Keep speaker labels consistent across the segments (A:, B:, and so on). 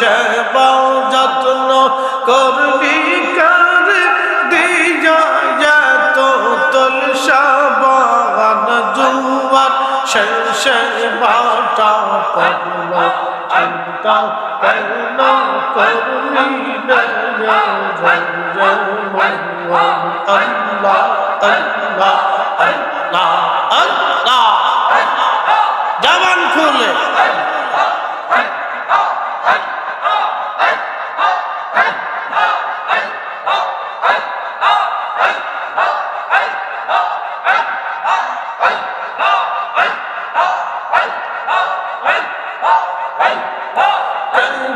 A: শিবে জানি সেবা যত্ন করলি কার? দিয়া যত তুল সাবান জুয়ার। শেষে বাটা পড়ল চিন্তা কেন করলি আল্লাহ আল্লাহ আল্লাহ আল্লাহ জবান খুলে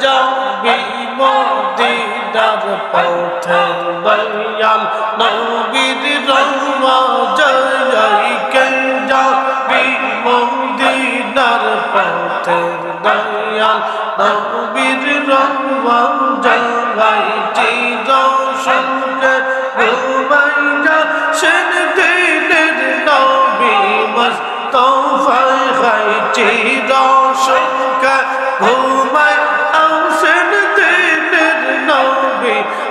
A: যাবি মদিনার পথে দয়াল নবীর রহমা জয় কে যাবি মদিনার পথে দয়াল নবীর রহমা জয় চির সঙ্গে ঘুমাই যা সেন দিনের নবী মস্তফায় খাই চির সঙ্গে ঘুমাই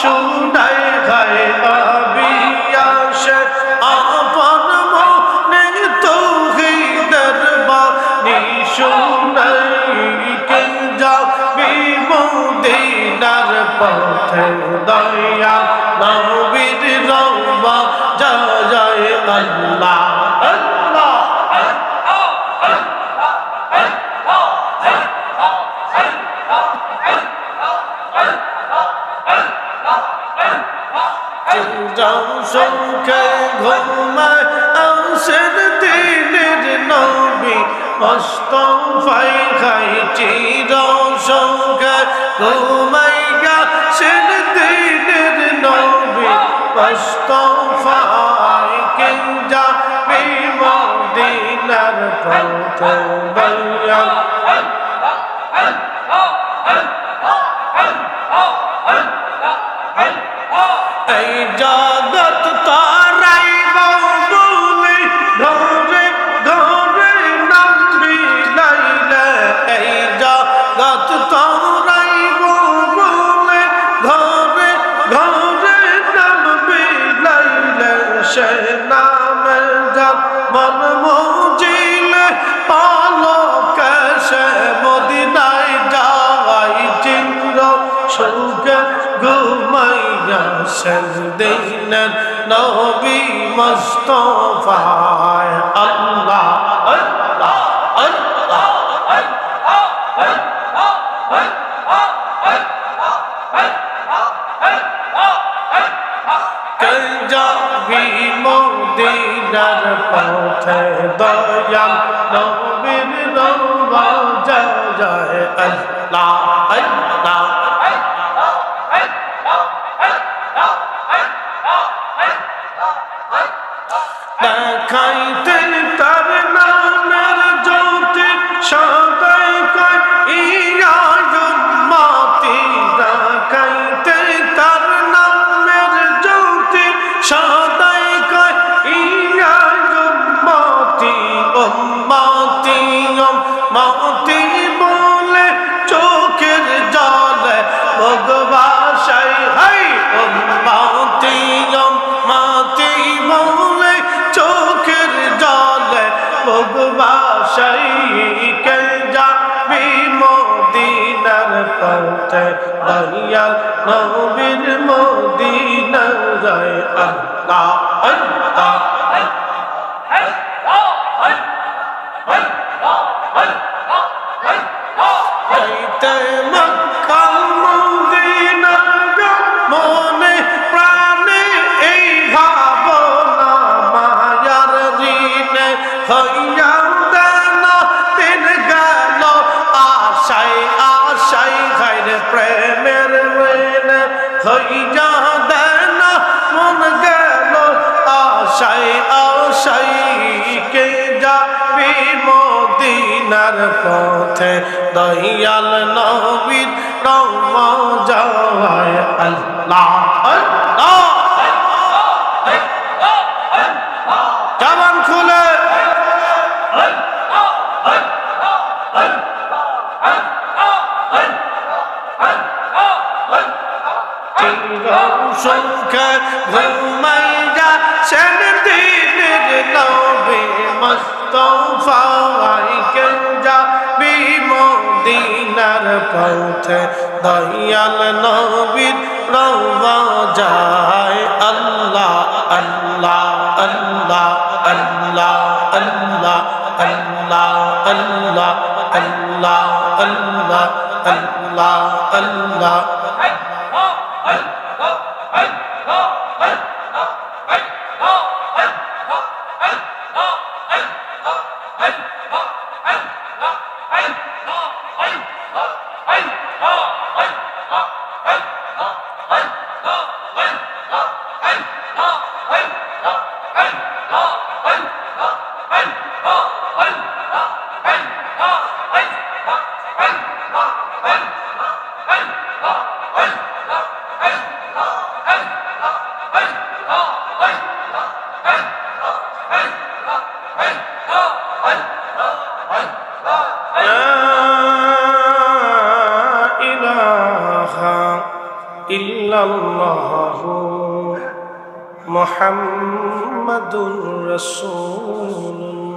A: শুনাই গায় ভাবিয়া সে আপন মনে তৌহিদের বাণী শুনাই কে যাবি মদিনার পথে দয়া, নবীর রব্বা জয় জয় আল্লাহ। সংখ্যে ঘুমায় আসের দিনের নবী মস্তফাই খাই চির সংখ্যে ঘুমাই গাছের দিনের নবী মস্তফাই কে যাবি মদিনার পথে বলিয়া মন মজিলে পালকে সে মদিনায় যাওয়াই চিন্দ্র সঙ্গে ঘুমাইয়া সেন দিনের নবী মস্তফায় আল্লাহ পথে দয়াল নবীর রবা জয় জয় আল্লাহ আল্লাহ দেখাইতে আশাই আশাই খাইরে প্রেমের হইয়া দা পথে দয়াল নবীর রম জয় আল্লাহ জবান খুলে। সংখ্যা ঘুমাই যাচ্ছেন দিনের নবী পথে দয়াল নবীর রওজা যায় আল্লাহ আল্লাহ আল্লাহ আল্লাহ আল্লাহ আল্লাহ আল্লাহ আল্লাহ আল্লাহ আল্লাহ আল্লাহ الله محمد رسول الله.